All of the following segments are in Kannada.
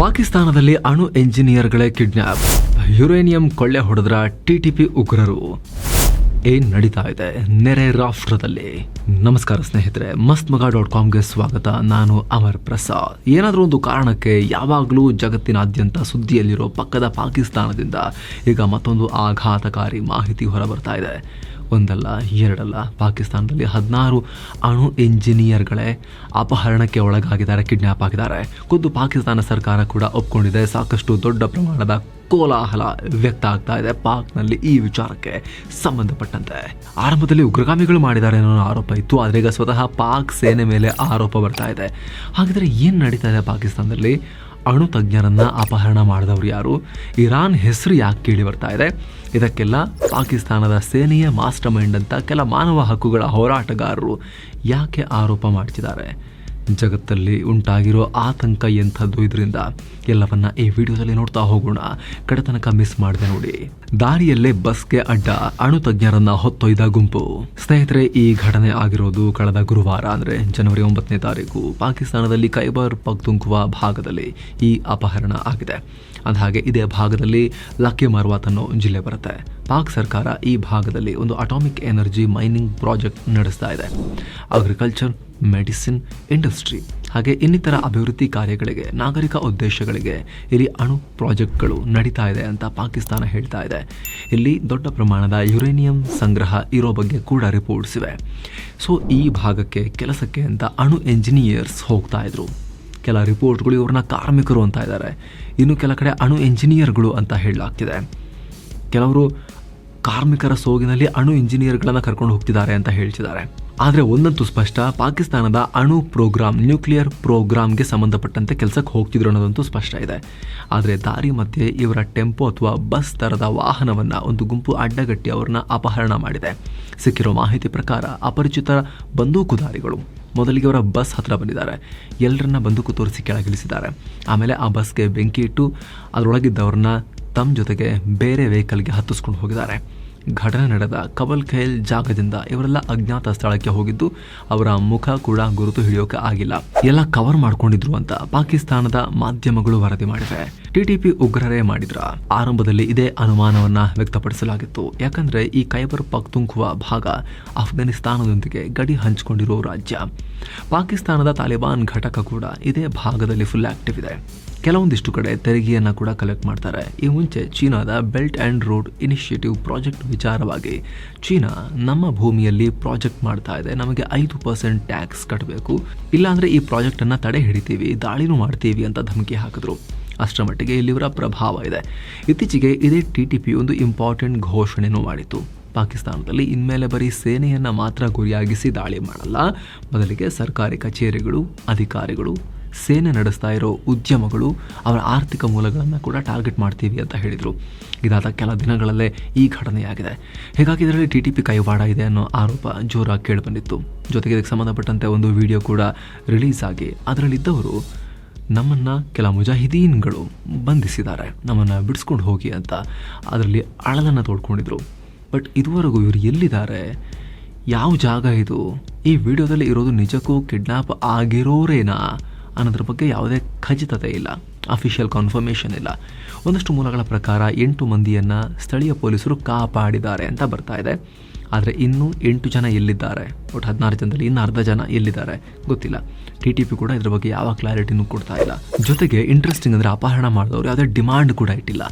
ಪಾಕಿಸ್ತಾನದಲ್ಲಿ ಅಣು ಎಂಜಿನಿಯರ್ಗಳೇ ಕಿಡ್ನಾಪ್. ಯುರೇನಿಯಂ ಕೊಳ್ಳೆ ಹೊಡೆದ್ರ ಟಿಟಿಪಿ ಉಗ್ರರು. ಏನ್ ನಡೀತಾ ಇದೆ ನೆರೆ ರಾಷ್ಟ್ರದಲ್ಲಿ. ನಮಸ್ಕಾರ ಸ್ನೇಹಿತರೆ ಮಸ್ತ್ ಮಗ ಡಾಟ್ ಕಾಮ್ಗೆ ಸ್ವಾಗತ. ನಾನು ಅಮರ್ ಪ್ರಸಾದ್. ಏನಾದರೂ ಒಂದು ಕಾರಣಕ್ಕೆ ಯಾವಾಗಲೂ ಜಗತ್ತಿನಾದ್ಯಂತ ಸುದ್ದಿಯಲ್ಲಿರೋ ಪಕ್ಕದ ಪಾಕಿಸ್ತಾನದಿಂದ ಈಗ ಮತ್ತೊಂದು ಆಘಾತಕಾರಿ ಮಾಹಿತಿ ಹೊರಬರ್ತಾ ಇದೆ. ಒಂದಲ್ಲ, ಎರಡಲ್ಲ, ಪಾಕಿಸ್ತಾನದಲ್ಲಿ ಹದಿನಾರು ಅಣು ಇಂಜಿನಿಯರ್ಗಳೇ ಅಪಹರಣಕ್ಕೆ ಒಳಗಾಗಿದ್ದಾರೆ ಕಿಡ್ನ್ಯಾಪ್ ಆಗಿದ್ದಾರೆ. ಖುದ್ದು ಪಾಕಿಸ್ತಾನ ಸರ್ಕಾರ ಕೂಡ ಒಪ್ಕೊಂಡಿದೆ, ಸಾಕಷ್ಟು ದೊಡ್ಡ ಪ್ರಮಾಣದ ಕೋಲಾಹಲ ವ್ಯಕ್ತ ಆಗ್ತಾ ಇದೆ ಪಾಕ್ನಲ್ಲಿ ಈ ವಿಚಾರಕ್ಕೆ ಸಂಬಂಧಪಟ್ಟಂತೆ. ಆರಂಭದಲ್ಲಿ ಉಗ್ರಗಾಮಿಗಳು ಮಾಡಿದ್ದಾರೆ ಅನ್ನೋ ಆರೋಪ ಇತ್ತು, ಆದರೆ ಈಗ ಸ್ವತಃ ಪಾಕ್ ಸೇನೆ ಮೇಲೆ ಆರೋಪ ಬರ್ತಾ ಇದೆ. ಹಾಗಿದ್ರೆ ಏನು ನಡೀತಾ ಇದೆ ಪಾಕಿಸ್ತಾನದಲ್ಲಿ? ಅಣು ತಜ್ಞರನ್ನ ಅಪಹರಣ ಮಾಡಿದವರು ಯಾರು? ಇರಾನ್ ಹೆಸರು ಯಾಕೆ ಕೇಳಿ ಬರ್ತಾ ಇದೆ? ಇದಕ್ಕೆಲ್ಲ ಪಾಕಿಸ್ತಾನದ ಸೇನೆಯ ಮಾಸ್ಟರ್ ಮೈಂಡ್ ಅಂತ ಕೆಲ ಮಾನವ ಹಕ್ಕುಗಳ ಹೋರಾಟಗಾರರು ಯಾಕೆ ಆರೋಪ ಮಾಡ್ತಿದ್ದಾರೆ? ಜಗತ್ತಲ್ಲಿ ಉಂಟಾಗಿರೋ ಆತಂಕ ಎಂಥದ್ದು ಇದರಿಂದ ಎಲ್ಲವನ್ನ ಈ ವಿಡಿಯೋದಲ್ಲಿ ನೋಡ್ತಾ ಹೋಗೋಣ. ಕಡತನಕ ಮಿಸ್ ಮಾಡಿದೆ ನೋಡಿ. ದಾರಿಯಲ್ಲೇ ಬಸ್ಗೆ ಅಡ್ಡ ಅಣು ತಜ್ಞರನ್ನ ಹೊತ್ತೊಯ್ದ ಗುಂಪು. ಸ್ನೇಹಿತರೆ, ಈ ಘಟನೆ ಆಗಿರೋದು ಕಳೆದ ಗುರುವಾರ, ಅಂದ್ರೆ ಜನವರಿ ಒಂಬತ್ತನೇ ತಾರೀಕು. ಪಾಕಿಸ್ತಾನದಲ್ಲಿ ಕೈಬರ್ ಪಖ್ತುಂಕ್ವಾ ಭಾಗದಲ್ಲಿ ಈ ಅಪಹರಣ ಆಗಿದೆ. ಅಂದಹಾಗೆ, ಇದೇ ಭಾಗದಲ್ಲಿ ಲಕ್ಕಿ ಮರ್ವಾತ್ ಅನ್ನೋ ಜಿಲ್ಲೆ ಬರುತ್ತೆ. ಪಾಕ್ ಸರ್ಕಾರ ಈ ಭಾಗದಲ್ಲಿ ಒಂದು ಅಟಾಮಿಕ್ ಎನರ್ಜಿ ಮೈನಿಂಗ್ ಪ್ರಾಜೆಕ್ಟ್ ನಡೆಸ್ತಾ ಇದೆ. ಅಗ್ರಿಕಲ್ಚರ್ ಮೆಡಿಸಿನ್ ಇಂಡಸ್ಟ್ರಿ, ಹಾಗೆ ಇನ್ನಿತರ ಅಭಿವೃದ್ಧಿ ಕಾರ್ಯಗಳಿಗೆ, ನಾಗರಿಕ ಉದ್ದೇಶಗಳಿಗೆ ಇಲ್ಲಿ ಅಣು ಪ್ರಾಜೆಕ್ಟ್ಗಳು ನಡೀತಾ ಇದೆ ಅಂತ ಪಾಕಿಸ್ತಾನ ಹೇಳ್ತಾ ಇದೆ. ಇಲ್ಲಿ ದೊಡ್ಡ ಪ್ರಮಾಣದ ಯುರೇನಿಯಂ ಸಂಗ್ರಹ ಇರೋ ಬಗ್ಗೆ ಕೂಡ ರಿಪೋರ್ಟ್ಸ್ ಇವೆ. ಸೊ ಈ ಭಾಗಕ್ಕೆ ಕೆಲಸಕ್ಕೆ ಅಂತ ಅಣು ಎಂಜಿನಿಯರ್ಸ್ ಹೋಗ್ತಾ ಇದ್ರು. ಕೆಲ ರಿಪೋರ್ಟ್ಗಳು ಇವ್ರನ್ನ ಕಾರ್ಮಿಕರು ಅಂತ ಇದ್ದಾರೆ ಇನ್ನು ಕೆಲ ಕಡೆ ಅಣು ಎಂಜಿನಿಯರ್ಗಳು ಅಂತ ಹೇಳಲಾಗ್ತಿದೆ. ಕೆಲವರು ಕಾರ್ಮಿಕರ ಸೋಗಿನಲ್ಲಿ ಅಣು ಇಂಜಿನಿಯರ್ಗಳನ್ನು ಕರ್ಕೊಂಡು ಹೋಗ್ತಿದ್ದಾರೆ ಅಂತ ಹೇಳ್ತಿದ್ದಾರೆ. ಆದರೆ ಒಂದಂತೂ ಸ್ಪಷ್ಟ, ಪಾಕಿಸ್ತಾನದ ಅಣು ಪ್ರೋಗ್ರಾಮ್ ನ್ಯೂಕ್ಲಿಯರ್ ಪ್ರೋಗ್ರಾಮ್ಗೆ ಸಂಬಂಧಪಟ್ಟಂತೆ ಕೆಲಸಕ್ಕೆ ಹೋಗ್ತಿದ್ರು ಅನ್ನೋದಂತೂ ಸ್ಪಷ್ಟ ಇದೆ. ಆದರೆ ದಾರಿ ಮಧ್ಯೆ ಇವರ ಟೆಂಪೋ ಅಥವಾ ಬಸ್ ತರದ ವಾಹನವನ್ನು ಒಂದು ಗುಂಪು ಅಡ್ಡಗಟ್ಟಿ ಅವ್ರನ್ನ ಅಪಹರಣ ಮಾಡಿದೆ. ಸಿಕ್ಕಿರೋ ಮಾಹಿತಿ ಪ್ರಕಾರ ಅಪರಿಚಿತ ಬಂದೂಕುದಾರಿಗಳು ಮೊದಲಿಗೆ ಅವರ ಬಸ್ ಹತ್ರ ಬಂದಿದ್ದಾರೆ. ಎಲ್ಲರನ್ನ ಬಂದೂಕು ತೋರಿಸಿ ಕೆಳಗಿಳಿಸಿದ್ದಾರೆ. ಆಮೇಲೆ ಆ ಬಸ್ಗೆ ಬೆಂಕಿ ಇಟ್ಟು ಅದರೊಳಗಿದ್ದವ್ರನ್ನ ತಮ್ಮ ಜೊತೆಗೆ ಬೇರೆ ವೆಹಿಕಲ್ಗೆ ಹತ್ತಿಸ್ಕೊಂಡು ಹೋಗಿದ್ದಾರೆ. ಘಟನೆ ನಡೆದ ಕಬಲ್ ಖೈಲ್ ಜಾಗದಿಂದ ಇವರೆಲ್ಲ ಅಜ್ಞಾತ ಸ್ಥಳಕ್ಕೆ ಹೋಗಿದ್ದು ಅವರ ಮುಖ ಕೂಡ ಗುರುತು ಹಿಡಿಯೋಕೆ ಆಗಿಲ್ಲ. ಎಲ್ಲ ಕವರ್ ಮಾಡ್ಕೊಂಡಿದ್ರು ಅಂತ ಪಾಕಿಸ್ತಾನದ ಮಾಧ್ಯಮಗಳು ವರದಿ ಮಾಡಿವೆ. ಟಿಟಿಪಿ ಉಗ್ರರೇ ಮಾಡಿದ್ರ. ಆರಂಭದಲ್ಲಿ ಇದೇ ಅನುಮಾನವನ್ನ ವ್ಯಕ್ತಪಡಿಸಲಾಗಿತ್ತು. ಯಾಕಂದ್ರೆ ಈ ಕೈಬರ್ ಪಕ್ತುಂಕುವ ಭಾಗ ಅಫ್ಘಾನಿಸ್ತಾನದೊಂದಿಗೆ ಗಡಿ ಹಂಚಿಕೊಂಡಿರುವ ರಾಜ್ಯ. ಪಾಕಿಸ್ತಾನದ ತಾಲಿಬಾನ್ ಘಟಕ ಕೂಡ ಇದೇ ಭಾಗದಲ್ಲಿ ಫುಲ್ ಆಕ್ಟಿವ್ ಇದೆ. ಕೆಲವೊಂದಿಷ್ಟು ಕಡೆ ತೆರಿಗೆಯನ್ನು ಕೂಡ ಕಲೆಕ್ಟ್ ಮಾಡ್ತಾರೆ. ಈ ಮುಂಚೆ ಚೀನಾದ belt and road initiative project ವಿಚಾರವಾಗಿ ಚೀನಾ ನಮ್ಮ ಭೂಮಿಯಲ್ಲಿ ಪ್ರಾಜೆಕ್ಟ್ ಮಾಡ್ತಾ ಇದೆ. ನಮಗೆ ಐದು ಪರ್ಸೆಂಟ್ ಟ್ಯಾಕ್ಸ್ ಕಟ್ಟಬೇಕು ಇಲ್ಲಾಂದರೆ ಈ ಪ್ರಾಜೆಕ್ಟನ್ನು ತಡೆ ಹಿಡಿತೀವಿ, ದಾಳಿನೂ ಮಾಡ್ತೀವಿ ಅಂತ ಧಮಕಿ ಹಾಕಿದ್ರು. ಅಷ್ಟರ ಮಟ್ಟಿಗೆ ಇಲ್ಲಿವರ ಪ್ರಭಾವ ಇದೆ. ಇತ್ತೀಚೆಗೆ ಇದೇ ಟಿ ಟಿ ಪಿ ಒಂದು ಇಂಪಾರ್ಟೆಂಟ್ ಘೋಷಣೆನೂ ಮಾಡಿತ್ತು. ಪಾಕಿಸ್ತಾನದಲ್ಲಿ ಇನ್ಮೇಲೆ ಬರೀ ಸೇನೆಯನ್ನು ಮಾತ್ರ ಗುರಿಯಾಗಿಸಿ ದಾಳಿ ಮಾಡಲ್ಲ. ಬದಲಿಗೆ ಸರ್ಕಾರಿ ಕಚೇರಿಗಳು, ಅಧಿಕಾರಿಗಳು ಸೇನೆ ನಡೆಸ್ತಾ ಇರೋ ಉದ್ಯಮಗಳು ಅವರ ಆರ್ಥಿಕ ಮೂಲಗಳನ್ನು ಕೂಡ ಟಾರ್ಗೆಟ್ ಮಾಡ್ತೀವಿ ಅಂತ ಹೇಳಿದರು. ಇದಾದ ಕೆಲ ದಿನಗಳಲ್ಲೇ ಈ ಘಟನೆಯಾಗಿದೆ. ಹೀಗಾಗಿ ಇದರಲ್ಲಿ ಟಿ ಟಿ ಪಿ ಕೈವಾಡ ಇದೆ ಅನ್ನೋ ಆರೋಪ ಜೋರಾಗಿ ಕೇಳಿಬಂದಿತ್ತು. ಜೊತೆಗೆ ಇದಕ್ಕೆ ಸಂಬಂಧಪಟ್ಟಂತೆ ಒಂದು ವಿಡಿಯೋ ಕೂಡ ರಿಲೀಸ್ ಆಗಿ ಅದರಲ್ಲಿದ್ದವರು ನಮ್ಮನ್ನು ಕೆಲ ಮುಜಾಹಿದೀನ್ಗಳು ಬಂಧಿಸಿದ್ದಾರೆ. ನಮ್ಮನ್ನು ಬಿಡಿಸ್ಕೊಂಡು ಹೋಗಿ ಅಂತ ಅದರಲ್ಲಿ ಅಳಲನ್ನು ತೋಡ್ಕೊಂಡಿದ್ರು. ಬಟ್ ಇದುವರೆಗೂ ಇವರು ಎಲ್ಲಿದ್ದಾರೆ? ಯಾವ ಜಾಗ ಇದು? ಈ ವಿಡಿಯೋದಲ್ಲಿ ಇರೋದು ನಿಜಕ್ಕೂ ಕಿಡ್ನಾಪ್ ಆಗಿರೋರೇನಾ? ಅನ್ನೋದ್ರ ಬಗ್ಗೆ ಯಾವುದೇ ಖಚಿತತೆ ಇಲ್ಲ ಅಫಿಷಿಯಲ್ ಕನ್ಫರ್ಮೇಷನ್ ಇಲ್ಲ. ಒಂದಷ್ಟು ಮೂಲಗಳ ಪ್ರಕಾರ ಎಂಟು ಮಂದಿಯನ್ನು ಸ್ಥಳೀಯ ಪೊಲೀಸರು ಕಾಪಾಡಿದ್ದಾರೆ ಅಂತ ಬರ್ತಾ ಇದೆ. ಆದರೆ ಇನ್ನೂ ಎಂಟು ಜನ ಎಲ್ಲಿದ್ದಾರೆ? ಒಟ್ಟು ಹದಿನಾರು ಜನದಲ್ಲಿ ಇನ್ನು ಅರ್ಧ ಜನ ಎಲ್ಲಿದ್ದಾರೆ? ಗೊತ್ತಿಲ್ಲ. ಟಿ ಟಿ ಪಿ ಕೂಡ ಇದ್ರ ಬಗ್ಗೆ ಯಾವ ಕ್ಲಾರಿಟಿನೂ ಕೊಡ್ತಾ ಇಲ್ಲ. ಜೊತೆಗೆ ಇಂಟ್ರೆಸ್ಟಿಂಗ್ ಅಂದರೆ ಅಪಹರಣ ಮಾಡಿದವರು ಯಾವುದೇ ಡಿಮಾಂಡ್ ಕೂಡ ಇಟ್ಟಿಲ್ಲ.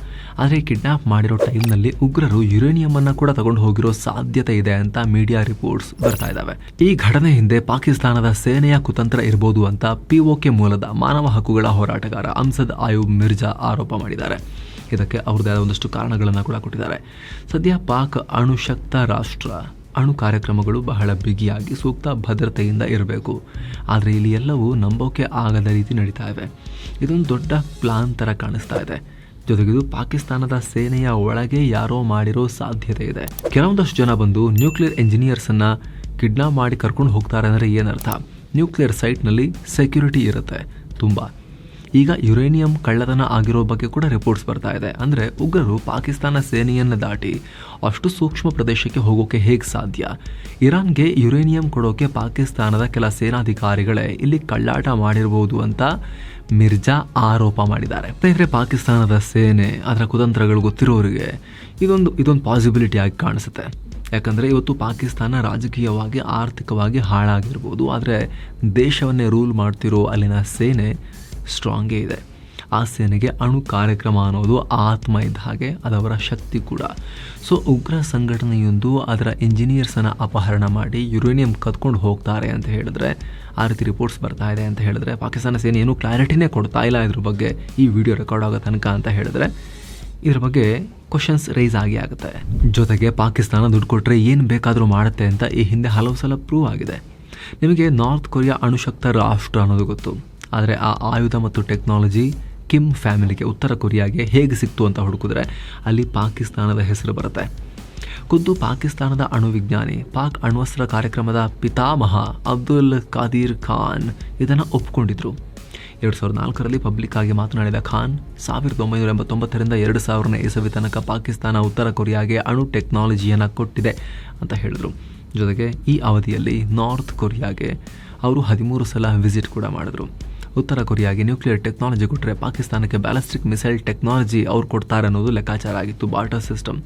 ಆದರೆ ಕಿಡ್ನಾಪ್ ಮಾಡಿರೋ ಟೈಮ್ನಲ್ಲಿ ಉಗ್ರರು ಯುರೇನಿಯಂ ಅನ್ನ ಕೂಡ ತಗೊಂಡು ಹೋಗಿರೋ ಸಾಧ್ಯತೆ ಇದೆ ಅಂತ ಮೀಡಿಯಾ ರಿಪೋರ್ಟ್ಸ್ ಬರ್ತಾ ಇದ್ದಾವೆ ಈ ಘಟನೆ ಹಿಂದೆ ಪಾಕಿಸ್ತಾನದ ಸೇನೆಯ ಕುತಂತ್ರ ಇರಬಹುದು ಅಂತ ಪಿಒಕೆ ಮೂಲದ ಮಾನವ ಹಕ್ಕುಗಳ ಹೋರಾಟಗಾರ ಅಂಸದ್ ಆಯುಬ್ ಮಿರ್ಜಾ ಆರೋಪ ಮಾಡಿದ್ದಾರೆ. ಇದಕ್ಕೆ ಅವ್ರದ್ದೇ ಆದ ಒಂದಷ್ಟು ಕಾರಣಗಳನ್ನು ಕೂಡ ಕೊಟ್ಟಿದ್ದಾರೆ. ಸದ್ಯ ಪಾಕ್ ಅಣುಶಕ್ತ ರಾಷ್ಟ್ರ, ಅಣು ಕಾರ್ಯಕ್ರಮಗಳು ಬಹಳ ಬಿಗಿಯಾಗಿ ಸೂಕ್ತ ಭದ್ರತೆಯಿಂದ ಇರಬೇಕು. ಆದರೆ ಇಲ್ಲಿ ಎಲ್ಲವೂ ನಂಬೋಕೆ ಆಗದ ರೀತಿ ನಡೀತಾ ಇವೆ ಇದೊಂದು ದೊಡ್ಡ ಪ್ಲಾನ್ ಥರ ಕಾಣಿಸ್ತಾ ಇದೆ. ಜೊತೆಗಿದು ಪಾಕಿಸ್ತಾನದ ಸೇನೆಯ ಒಳಗೆ ಯಾರೋ ಮಾಡಿರೋ ಸಾಧ್ಯತೆ ಇದೆ. ಕೆಲವೊಂದಷ್ಟು ಜನ ಬಂದು ನ್ಯೂಕ್ಲಿಯರ್ ಇಂಜಿನಿಯರ್ಸನ್ನು ಕಿಡ್ನಾಪ್ ಮಾಡಿ ಕರ್ಕೊಂಡು ಹೋಗ್ತಾರೆ ಅಂದರೆ ಏನರ್ಥ? ನ್ಯೂಕ್ಲಿಯರ್ ಸೈಟ್ನಲ್ಲಿ ಸೆಕ್ಯೂರಿಟಿ ಇರುತ್ತೆ. ತುಂಬ. ಈಗ ಯುರೇನಿಯಂ ಕಳ್ಳತನ ಆಗಿರೋ ಬಗ್ಗೆ ಕೂಡ ರಿಪೋರ್ಟ್ಸ್ ಬರ್ತಾ ಇದೆ. ಅಂದರೆ ಉಗ್ರರು ಪಾಕಿಸ್ತಾನ ಸೇನೆಯನ್ನು ದಾಟಿ ಅಷ್ಟು ಸೂಕ್ಷ್ಮ ಪ್ರದೇಶಕ್ಕೆ ಹೋಗೋಕೆ ಹೇಗೆ ಸಾಧ್ಯ? ಇರಾನ್ಗೆ ಯುರೇನಿಯಂ ಕೊಡೋಕೆ ಪಾಕಿಸ್ತಾನದ ಕೆಲ ಸೇನಾಧಿಕಾರಿಗಳೇ ಇಲ್ಲಿ ಕಳ್ಳಾಟ ಮಾಡಿರಬಹುದು ಅಂತ ಮಿರ್ಜಾ ಆರೋಪ ಮಾಡಿದ್ದಾರೆ. ಸ್ನೇಹಿತರೆ, ಪಾಕಿಸ್ತಾನದ ಸೇನೆ ಅದರ ಕುತಂತ್ರಗಳು ಗೊತ್ತಿರೋರಿಗೆ ಇದೊಂದು ಇದೊಂದು ಪಾಸಿಬಿಲಿಟಿ ಆಗಿ ಕಾಣಿಸುತ್ತೆ. ಯಾಕಂದರೆ ಇವತ್ತು ಪಾಕಿಸ್ತಾನ ರಾಜಕೀಯವಾಗಿ, ಆರ್ಥಿಕವಾಗಿ ಹಾಳಾಗಿರ್ಬೋದು. ಆದರೆ ದೇಶವನ್ನೇ ರೂಲ್ ಮಾಡ್ತಿರೋ ಅಲ್ಲಿನ ಸೇನೆ ಸ್ಟ್ರಾಂಗೇ ಇದೆ. ಆ ಸೇನೆಗೆ ಅಣು ಕಾರ್ಯಕ್ರಮ ಅನ್ನೋದು ಆತ್ಮ ಇದ್ದ ಹಾಗೆ ಅದವರ ಶಕ್ತಿ ಕೂಡ. ಸೊ ಉಗ್ರ ಸಂಘಟನೆಯೊಂದು ಅದರ ಇಂಜಿನಿಯರ್ಸನ್ನು ಅಪಹರಣ ಮಾಡಿ ಯುರೇನಿಯಂ ಕದ್ಕೊಂಡು ಹೋಗ್ತಾರೆ ಅಂತ ಹೇಳಿದ್ರೆ ಆ ರೀತಿ ರಿಪೋರ್ಟ್ಸ್ ಬರ್ತಾ ಇದೆ ಅಂತ ಹೇಳಿದ್ರೆ, ಪಾಕಿಸ್ತಾನ ಸೇನೆ ಏನೂ ಕ್ಲಾರಿಟಿನೇ ಕೊಡ್ತಾ ಇಲ್ಲ ಇದ್ರ ಬಗ್ಗೆ ಈ ವಿಡಿಯೋ ರೆಕಾರ್ಡ್ ಆಗೋ ತನಕ ಅಂತ ಹೇಳಿದ್ರೆ, ಇದ್ರ ಬಗ್ಗೆ ಕ್ವಶನ್ಸ್ ರೈಸ್ ಆಗಿ ಆಗುತ್ತೆ. ಜೊತೆಗೆ ಪಾಕಿಸ್ತಾನ ದುಡ್ಡು ಕೊಟ್ಟರೆ ಏನು ಬೇಕಾದರೂ ಮಾಡುತ್ತೆ ಅಂತ ಈ ಹಿಂದೆ ಹಲವು ಸಲ ಪ್ರೂವ್ ಆಗಿದೆ. ನಿಮಗೆ ನಾರ್ತ್ ಕೊರಿಯಾ ಅಣುಶಕ್ತ ರಾಷ್ಟ್ರ ಅನ್ನೋದು ಗೊತ್ತು. ಆದರೆ ಆ ಆಯುಧ ಮತ್ತು ಟೆಕ್ನಾಲಜಿ ಕಿಮ್ ಫ್ಯಾಮಿಲಿಗೆ ಉತ್ತರ ಕೊರಿಯಾಗೆ ಹೇಗೆ ಸಿಕ್ತು ಅಂತ ಹುಡುಕಿದ್ರೆ ಅಲ್ಲಿ ಪಾಕಿಸ್ತಾನದ ಹೆಸರು ಬರುತ್ತೆ. ಖುದ್ದು ಪಾಕಿಸ್ತಾನದ ಅಣು ವಿಜ್ಞಾನಿ, ಪಾಕ್ ಅಣ್ವಸ್ತ್ರ ಕಾರ್ಯಕ್ರಮದ ಪಿತಾಮಹ ಅಬ್ದುಲ್ ಖಾದೀರ್ ಖಾನ್ ಇದನ್ನು ಒಪ್ಪಿಕೊಂಡಿದ್ದರು ಎರಡು ಸಾವಿರದ ನಾಲ್ಕರಲ್ಲಿ ಪಬ್ಲಿಕ್ ಆಗಿ ಮಾತನಾಡಿದ ಖಾನ್, ಸಾವಿರದ ಒಂಬೈನೂರ ಎಂಬತ್ತೊಂಬತ್ತರಿಂದ ಎರಡು ಸಾವಿರನೇ ಇಸವಿ ತನಕ ಪಾಕಿಸ್ತಾನ ಉತ್ತರ ಕೊರಿಯಾಗೆ ಅಣು ಟೆಕ್ನಾಲಜಿಯನ್ನು ಕೊಟ್ಟಿದೆ ಅಂತ ಹೇಳಿದರು. ಜೊತೆಗೆ ಈ ಅವಧಿಯಲ್ಲಿ ನಾರ್ತ್ ಕೊರಿಯಾಗೆ ಅವರು ಹದಿಮೂರು ಸಲ ವಿಸಿಟ್ ಕೂಡ ಮಾಡಿದ್ರು. ಉತ್ತರ ಕೊರಿಯಾಗೆ ನ್ಯೂಕ್ಲಿಯರ್ ಟೆಕ್ನಾಲಜಿ ಕೊಟ್ಟರೆ ಪಾಕಿಸ್ತಾನಕ್ಕೆ ಬ್ಯಾಲಿಸ್ಟಿಕ್ ಮಿಸೈಲ್ ಟೆಕ್ನಾಲಜಿ ಅವ್ರು ಕೊಡ್ತಾರೆ ಅನ್ನೋದು ಲೆಕ್ಕಾಚಾರ ಆಗಿತ್ತು ಬಾರ್ಟರ್ ಸಿಸ್ಟಮ್.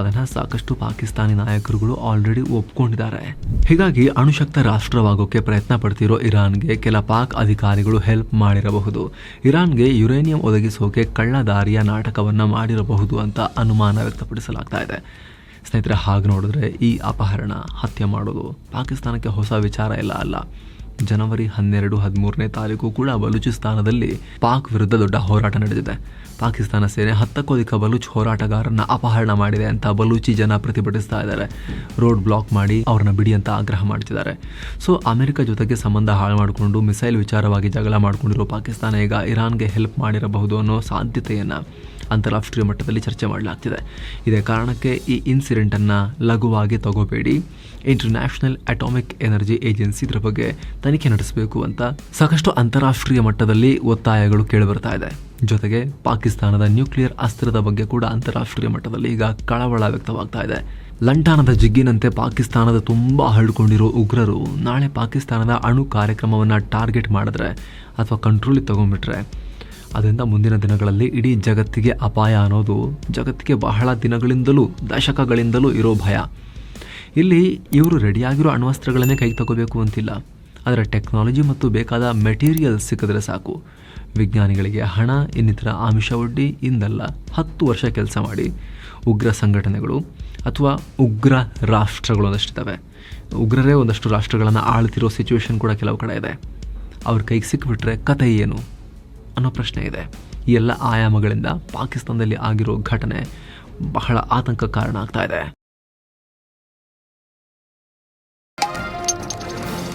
ಅದನ್ನು ಸಾಕಷ್ಟು ಪಾಕಿಸ್ತಾನಿ ನಾಯಕರುಗಳು ಆಲ್ರೆಡಿ ಒಪ್ಕೊಂಡಿದ್ದಾರೆ. ಹೀಗಾಗಿ ಅಣುಶಕ್ತ ರಾಷ್ಟ್ರವಾಗೋಕೆ ಪ್ರಯತ್ನ ಪಡ್ತಿರೋ ಇರಾನ್ಗೆ ಕೆಲ ಪಾಕ್ ಅಧಿಕಾರಿಗಳು ಹೆಲ್ಪ್ ಮಾಡಿರಬಹುದು. ಇರಾನ್ಗೆ ಯುರೇನಿಯಂ ಒದಗಿಸೋಕೆ ಕಳ್ಳದಾರಿಯ ನಾಟಕವನ್ನು ಮಾಡಿರಬಹುದು ಅಂತ ಅನುಮಾನ ವ್ಯಕ್ತಪಡಿಸಲಾಗ್ತಾ ಇದೆ. ಸ್ನೇಹಿತರೆ, ಹಾಗೆ ನೋಡಿದ್ರೆ ಈ ಅಪಹರಣ ಹತ್ಯೆ ಮಾಡೋದು ಪಾಕಿಸ್ತಾನಕ್ಕೆ ಹೊಸ ವಿಚಾರ ಇಲ್ಲ ಅಲ್ಲ. ಜನವರಿ ಹನ್ನೆರಡು ಹದಿಮೂರನೇ ತಾರೀಕು ಕೂಡ ಬಲೂಚಿಸ್ತಾನದಲ್ಲಿ ಪಾಕ್ ವಿರುದ್ಧ ದೊಡ್ಡ ಹೋರಾಟ ನಡೆದಿದೆ. ಪಾಕಿಸ್ತಾನ ಸೇನೆ ಹತ್ತಕ್ಕೂ ಅಧಿಕ ಬಲೂಚ್ ಹೋರಾಟಗಾರರನ್ನ ಅಪಹರಣ ಮಾಡಿದೆ ಅಂತ ಬಲೂಚಿ ಜನ ಪ್ರತಿಭಟಿಸ್ತಾ ಇದ್ದಾರೆ. ರೋಡ್ ಬ್ಲಾಕ್ ಮಾಡಿ ಅವ್ರನ್ನ ಬಿಡಿ ಅಂತ ಆಗ್ರಹ ಮಾಡ್ತಿದ್ದಾರೆ. ಸೊ, ಅಮೆರಿಕ ಜೊತೆಗೆ ಸಂಬಂಧ ಹಾಳು ಮಾಡಿಕೊಂಡು ಮಿಸೈಲ್ ವಿಚಾರವಾಗಿ ಜಗಳ ಮಾಡಿಕೊಂಡಿರೋ ಪಾಕಿಸ್ತಾನ ಈಗ ಇರಾನ್ಗೆ ಹೆಲ್ಪ್ ಮಾಡಿರಬಹುದು ಅನ್ನೋ ಸಾಧ್ಯತೆಯನ್ನು ಅಂತಾರಾಷ್ಟ್ರೀಯ ಮಟ್ಟದಲ್ಲಿ ಚರ್ಚೆ ಮಾಡಲಾಗ್ತಿದೆ. ಇದೇ ಕಾರಣಕ್ಕೆ ಈ ಇನ್ಸಿಡೆಂಟನ್ನು ಲಘುವಾಗಿ ತಗೋಬೇಡಿ. ಇಂಟರ್ನ್ಯಾಷನಲ್ ಅಟಾಮಿಕ್ ಎನರ್ಜಿ ಏಜೆನ್ಸಿ ಇದರ ಬಗ್ಗೆ ತನಿಖೆ ನಡೆಸಬೇಕು ಅಂತ ಸಾಕಷ್ಟು ಅಂತಾರಾಷ್ಟ್ರೀಯ ಮಟ್ಟದಲ್ಲಿ ಒತ್ತಾಯಗಳು ಕೇಳಿಬರ್ತಾ ಇದೆ. ಜೊತೆಗೆ ಪಾಕಿಸ್ತಾನದ ನ್ಯೂಕ್ಲಿಯರ್ ಅಸ್ತ್ರದ ಬಗ್ಗೆ ಕೂಡ ಅಂತಾರಾಷ್ಟ್ರೀಯ ಮಟ್ಟದಲ್ಲಿ ಈಗ ಕಳವಳ ವ್ಯಕ್ತವಾಗ್ತಾ ಇದೆ. ಲಂಡಾನದ ಜಿಗ್ಗಿನಂತೆ ಪಾಕಿಸ್ತಾನದ ತುಂಬ ಹರಡ್ಕೊಂಡಿರೋ ಉಗ್ರರು ನಾಳೆ ಪಾಕಿಸ್ತಾನದ ಅಣು ಕಾರ್ಯಕ್ರಮವನ್ನು ಟಾರ್ಗೆಟ್ ಮಾಡಿದ್ರೆ ಅಥವಾ ಕಂಟ್ರೋಲಿಗೆ ತಗೊಂಡ್ಬಿಟ್ರೆ ಅದರಿಂದ ಮುಂದಿನ ದಿನಗಳಲ್ಲಿ ಇಡೀ ಜಗತ್ತಿಗೆ ಅಪಾಯ ಅನ್ನೋದು, ಜಗತ್ತಿಗೆ ಬಹಳ ದಿನಗಳಿಂದಲೂ, ದಶಕಗಳಿಂದಲೂ ಇರೋ ಭಯ. ಇಲ್ಲಿ ಇವರು ರೆಡಿಯಾಗಿರೋ ಅಣ್ವಸ್ತ್ರಗಳನ್ನೇ ಕೈಗೆ ತಗೋಬೇಕು ಅಂತಿಲ್ಲ. ಅದರ ಟೆಕ್ನಾಲಜಿ ಮತ್ತು ಬೇಕಾದ ಮೆಟೀರಿಯಲ್ ಸಿಕ್ಕಿದ್ರೆ ಸಾಕು. ವಿಜ್ಞಾನಿಗಳಿಗೆ ಹಣ, ಇನ್ನಿತರ ಆಮಿಷ ಒಡ್ಡಿ, ಇಂದಲ್ಲ ಹತ್ತು ವರ್ಷ ಕೆಲಸ ಮಾಡಿ. ಉಗ್ರ ಸಂಘಟನೆಗಳು ಅಥವಾ ಉಗ್ರ ರಾಷ್ಟ್ರಗಳು ಒಂದಷ್ಟಿದ್ದಾವೆ. ಉಗ್ರರೇ ಒಂದಷ್ಟು ರಾಷ್ಟ್ರಗಳನ್ನು ಆಳ್ತಿರೋ ಸಿಚುವೇಶನ್ ಕೂಡ ಕೆಲವು ಕಡೆ ಇದೆ. ಅವ್ರ ಕೈಗೆ ಸಿಕ್ಕಿಬಿಟ್ರೆ ಕತೆ ಏನು? ಅನ್ನೋ ಪ್ರಶ್ನೆ ಇದೆ. ಈ ಎಲ್ಲ ಆಯಾಮಗಳಿಂದ ಪಾಕಿಸ್ತಾನದಲ್ಲಿ ಆಗಿರೋ ಘಟನೆ ಬಹಳ ಆತಂಕ ಕಾರಣ ಆಗ್ತಾ ಇದೆ.